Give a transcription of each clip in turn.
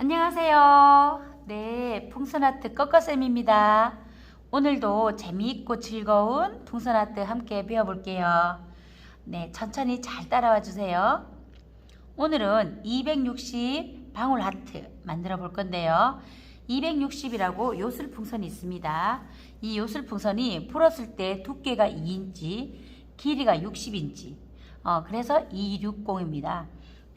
안녕하세요. 네, 풍선아트 꺼꺼쌤입니다. 오늘도 재미있고 즐거운 풍선아트 함께 배워볼게요. 네, 천천히 잘 따라와 주세요. 오늘은 260 방울 하트 만들어 볼 건데요. 260이라고 요술 풍선이 있습니다. 이 요술 풍선이 풀었을 때 두께가 2인치, 길이가 60인치. 어, 그래서 260입니다.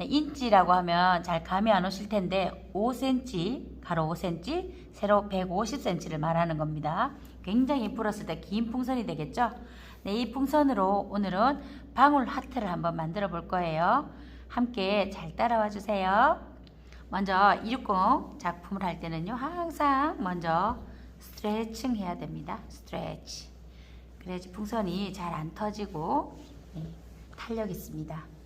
네, 인치라고 하면 잘 감이 안 오실 텐데 5cm, 가로 5cm, 세로 150cm를 말하는 겁니다. 굉장히 풀었을 때 긴 풍선이 되겠죠? 네, 이 풍선으로 오늘은 방울 하트를 한번 만들어 볼 거예요. 함께 잘 따라와 주세요. 먼저 260 작품을 할 때는요, 항상 먼저 스트레칭 해야 됩니다. 스트레치. 그래야지 풍선이 잘 안 터지고 네, 탄력 있습니다.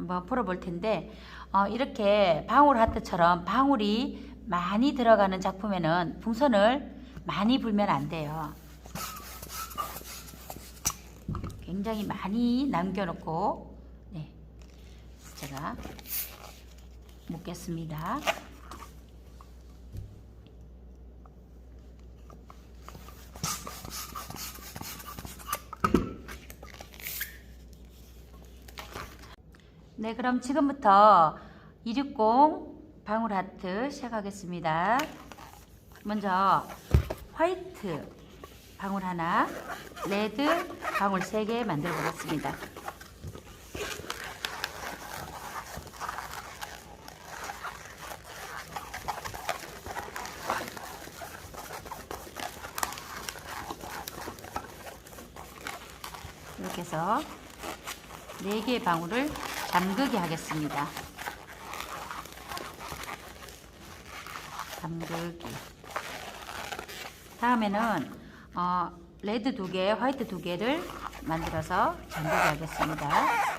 자, 한번 풀어볼 텐데 어, 이렇게 방울 하트처럼 방울이 많이 들어가는 작품에는 풍선을 많이 불면 안 돼요. 굉장히 많이 남겨놓고 네, 제가 묶겠습니다. 네, 그럼 지금부터 260 방울 하트 시작하겠습니다. 먼저 화이트 방울 하나, 레드 방울 3개 만들어 보겠습니다. 이렇게 해서 4개의 방울을 잠그게 하겠습니다. 잠그기. 다음에는 어, 레드 두 개, 화이트 두 개를 만들어서 잠그게 하겠습니다.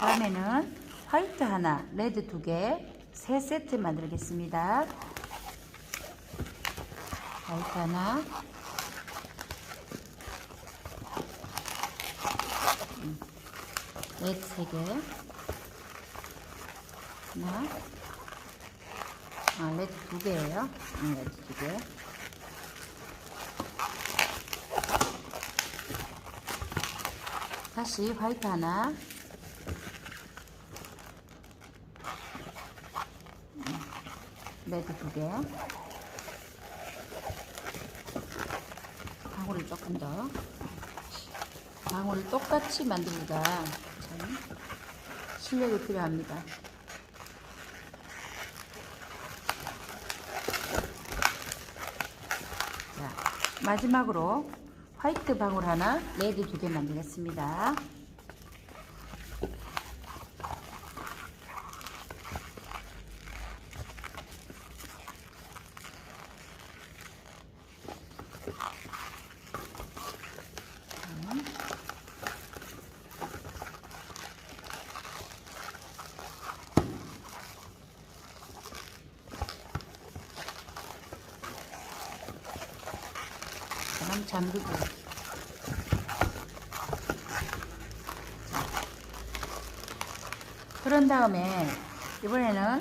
어, 다음에는 화이트 하나, 레드 두 개, 세 세트 만들겠습니다. 화이트 하나, 음, 레드 세 개, 하나, 아, 레드 두 개예요. 음, 레드 두 개. 다시 화이트 하나, 레드 두 개. 방울을 조금 더. 방울을 똑같이 만들기가 참 실력이 필요합니다. 자, 마지막으로 화이트 방울 하나, 레드 두 개 만들겠습니다. 그럼 잠그고 그런 다음에 이번에는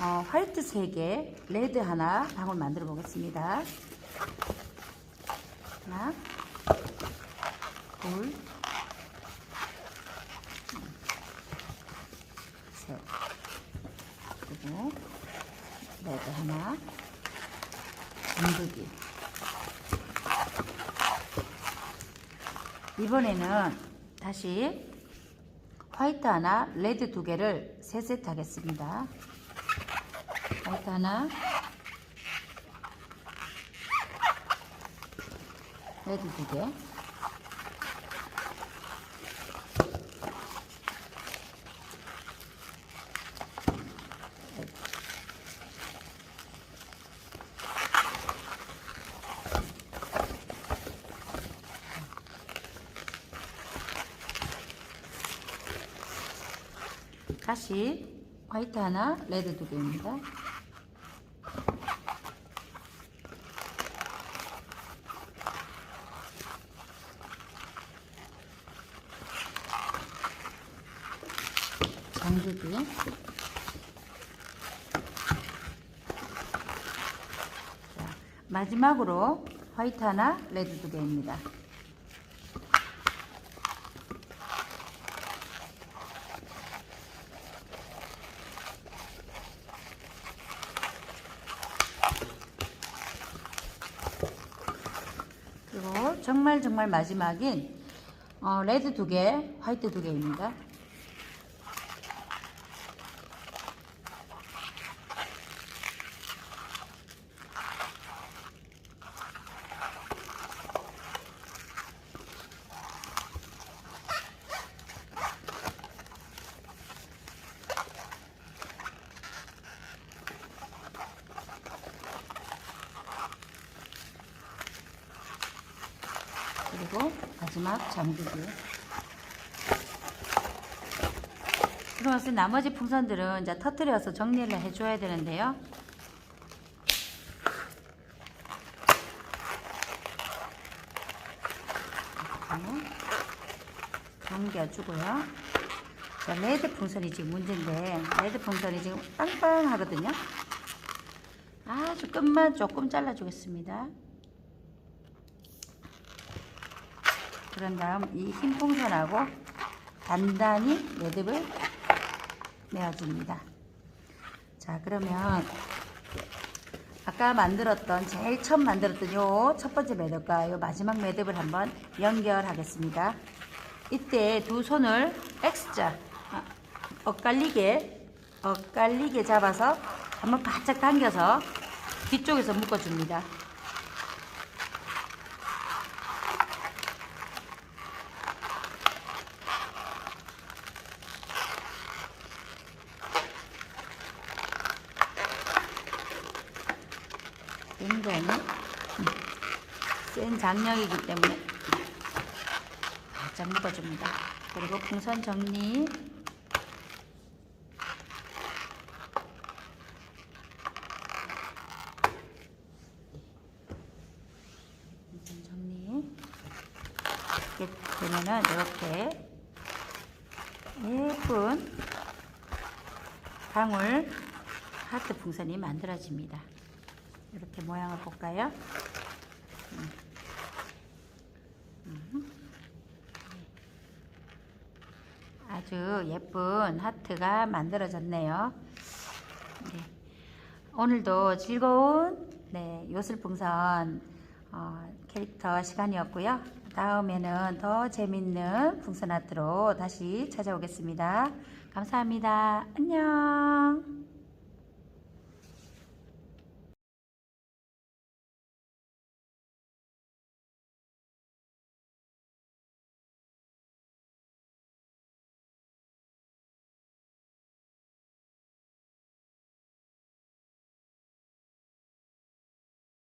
어, 화이트 3개, 레드 하나 방울 만들어 보겠습니다. 하나, 둘, 셋, 그리고 레드 하나, 잠그기. 이번에는 다시 화이트 하나, 레드 두 개를 세 세트 하겠습니다. 화이트 하나, 레드 두 개, 다시 화이트 하나, 레드 두 개입니다. 자, 마지막으로 화이트 하나, 레드 두 개입니다. 그리고 정말 정말 마지막인 어, 레드 두 개, 화이트 두 개입니다. 그리고 마지막 잠그기. 그러면서 나머지 풍선들은 이제 터트려서 정리를 해줘야 되는데요. 넘겨주고요. 자, 레드 풍선이 지금 문제인데 레드 풍선이 지금 빵빵하거든요. 아주 끝만 조금 잘라주겠습니다. 그런 다음 이 흰 풍선하고 단단히 매듭을 내어줍니다. 자 그러면 아까 만들었던 제일 처음 만들었던 요 첫 번째 매듭과 요 마지막 매듭을 한번 연결하겠습니다. 이때 두 손을 X자 아, 엇갈리게 엇갈리게 잡아서 한번 바짝 당겨서 뒤쪽에서 묶어줍니다. 굉장히 음, 센 장력이기 때문에 바짝 묶어줍니다. 그리고 풍선 정리 풍선 정리 이렇게 되면은 이렇게 예쁜 방울 하트 풍선이 만들어집니다. 이렇게 모양을 볼까요? 음. 음. 아주 예쁜 하트가 만들어졌네요. 네. 오늘도 즐거운 네, 요술풍선 어, 캐릭터 시간이었고요. 다음에는 더 재밌는 풍선 아트로 다시 찾아오겠습니다. 감사합니다. 안녕.